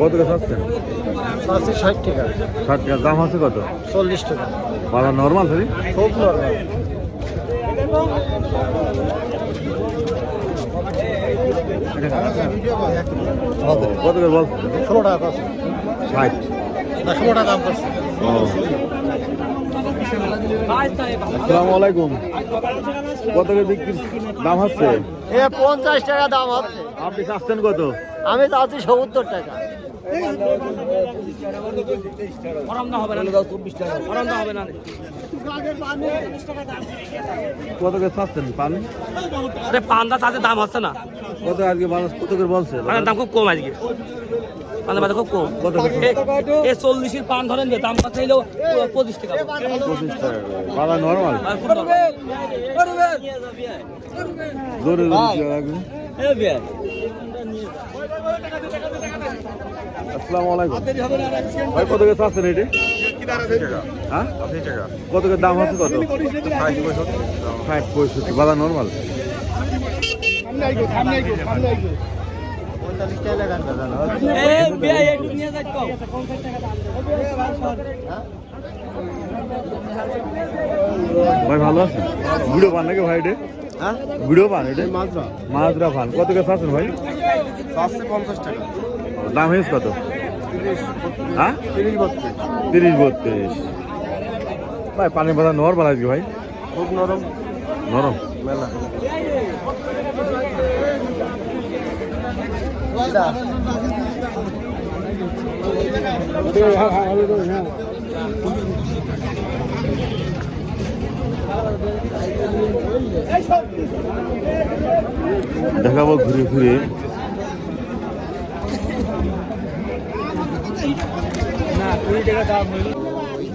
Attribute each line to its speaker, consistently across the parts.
Speaker 1: কত করে চাচ্ছেন?
Speaker 2: আছে ষাট টাকা।
Speaker 1: ষাট টাকা। দাম আছে কত?
Speaker 2: চল্লিশ টাকা।
Speaker 1: বাজার নর্মাল সরি
Speaker 2: খুব নরমাল
Speaker 1: কত করে বলছেন
Speaker 2: ষোলো টাকা
Speaker 1: ষাট।
Speaker 2: ষোলো টাকা দাম করছে
Speaker 1: আসসালামু আলাইকুম। কত করে বিক্রির দাম হচ্ছে?
Speaker 2: এ পঞ্চাশ টাকা দাম হচ্ছে।
Speaker 1: আপনি চাচ্ছেন কত?
Speaker 2: আমি চাচ্ছি সত্তর টাকা।
Speaker 1: কত করে চাচ্ছেন পান?
Speaker 3: আরে পান্ডা তাতে দাম হচ্ছে না।
Speaker 1: কত আজকে মানুষ কত করে বলছে
Speaker 3: দাম খুব কম আজকে। পানের বাজার খুব কম
Speaker 1: কত
Speaker 3: এ চল্লিশের পান ধরেন যে দাম হলো পঁচিশ টাকা।
Speaker 1: পঁচিশ টাকা করে। নর্মাল জোরে জোরে আসসালামু আলাইকুম ভাই কত করে চাচ্ছেন এটি? হ্যাঁ? কত দাম হচ্ছে কত? ষাট পঁয়ষট্টি। নর্মাল ভাই ভালো আছেন? ভিডিও পান নাকি ভাই এটি?
Speaker 2: হ্যাঁ?
Speaker 1: ভিডিও পান এটি?
Speaker 2: মাজরা।
Speaker 1: মাছরা পান। কত করে চাচ্ছেন ভাই?
Speaker 2: পঞ্চাশ টাকা।
Speaker 1: দাম হয়েছে কত? হ্যাঁ?
Speaker 2: তিরিশ বত্রিশ।
Speaker 1: তিরিশ বত্রিশ। ভাই পানির বাজার নর্মাল আজকে ভাই।
Speaker 2: খুব নরম।
Speaker 1: নরম?
Speaker 2: মেলা।
Speaker 1: দেখাবো ঘুরে ঘুরে।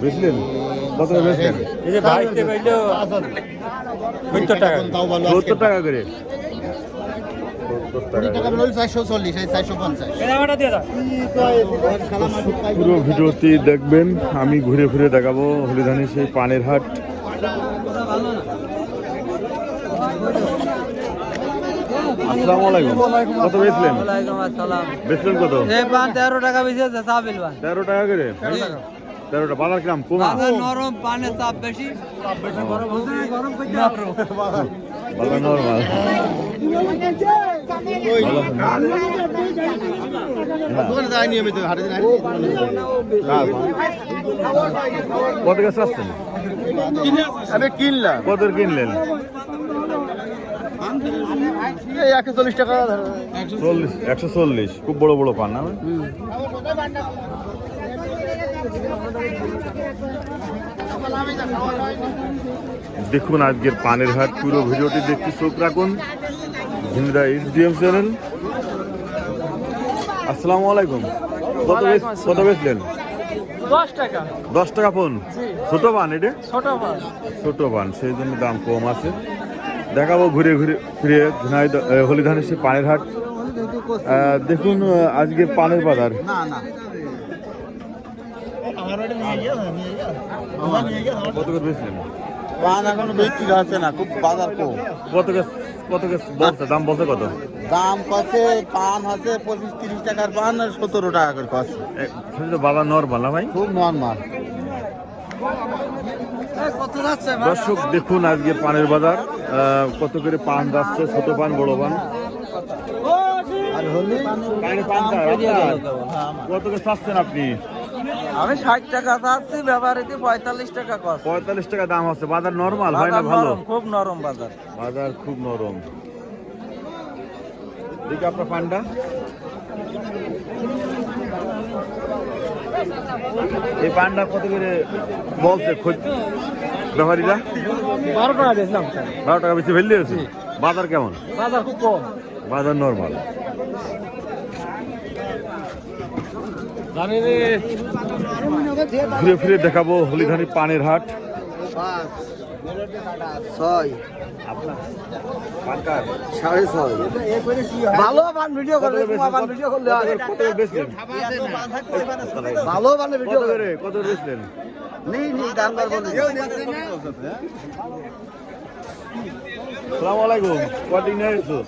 Speaker 1: বেচলেন? কত বেচলেন?
Speaker 3: সত্তর টাকা
Speaker 1: করে সত্তর টাকা করে।
Speaker 2: চারশো চল্লিশ চারশো পঞ্চাশ
Speaker 3: কেনাকাটা দিয়ে দাও
Speaker 1: পুরো ভিডিওটি দেখবেন আমি ঘুরে ঘুরে দেখাবো হলিধানি সেই পানের হাট। আসসালামু আলাইকুম। কত বেচলেন?
Speaker 3: আসসালাম।
Speaker 1: বেচলেন কত?
Speaker 3: তেরো টাকা
Speaker 1: তেরো টাকা করে? তেরোটা বাজার
Speaker 3: বাজার নরম পানে চাপ বেশি।
Speaker 1: বাজার নর্মাল কত গাছ আসছেন
Speaker 2: আমি কিনলাম
Speaker 1: কত কিনলেন
Speaker 2: একশো চল্লিশ
Speaker 1: খুব বড় বড় পান না দেখুন আজকের পানের হাট, পুরো ভিডিওটি দেখতে চোখ রাখুন। Jhimra H D M channel. আসসালামু আলাইকুম। কত কত বেচলেন?
Speaker 3: দশ টাকা।
Speaker 1: দশ টাকা ফোন ছোট পান এটা?
Speaker 3: ছোট পান
Speaker 1: ছোট পান সেই জন্য দাম কম আছে। দেখাবো ঘুরে ঘুরে ফিরে ঝিনাইদ হলিধানের সে পানের হাট। দেখুন আজকে পানের বাজার।
Speaker 2: না না।
Speaker 1: কত করে বেচলেন?
Speaker 2: পান এখন বিক্রি হচ্ছে না খুব বাজার কম।
Speaker 1: কত গাছ কত বলছে? দাম বলছে কত?
Speaker 2: দাম কছে পান হচ্ছে পঁচিশ তিরিশ টাকার পান আর সতেরো টাকা করে কছে
Speaker 1: তো বাজার নর্মাল না ভাই?
Speaker 2: খুব নর্মাল
Speaker 1: দর্শক দেখুন আজকে পানের বাজার। কত করে পান যাচ্ছে ছোট পান বড় পান?
Speaker 2: আর হলি
Speaker 1: কত করে চাচ্ছেন আপনি?
Speaker 3: আমি ষাট টাকা চাচ্ছি ব্যাপারীতে পঁয়তাল্লিশ টাকা কর
Speaker 1: পঁয়তাল্লিশ টাকা দাম আছে বাজার নর্মাল হয় না ভালো?
Speaker 3: খুব নরম বাজার।
Speaker 1: বাজার খুব নরম। দেখি আপনার পানটা? এই পানটা কত করে বলছে ব্যাপারীরা
Speaker 3: বারো টাকা দিয়েছিলাম
Speaker 1: বারো টাকা বেশি ফেললে বাজার কেমন?
Speaker 3: বাজার খুব কম।
Speaker 1: বাজার নর্মাল। ঘুরে ফিরে দেখাবো হলিধানি পানের হাট।
Speaker 2: ছয়।
Speaker 1: আপনার
Speaker 2: সাড়ে ছয়। ভালো পান ভিডিও করলে পান ভিডিও করলে।
Speaker 1: কত করে বেচলেন
Speaker 2: ভালো পানে ভিডিও
Speaker 1: করে কত বেচলেন
Speaker 2: নেই নেই দাম করব
Speaker 1: সালাম আলাইকুম। কটিং নিয়ে এসো।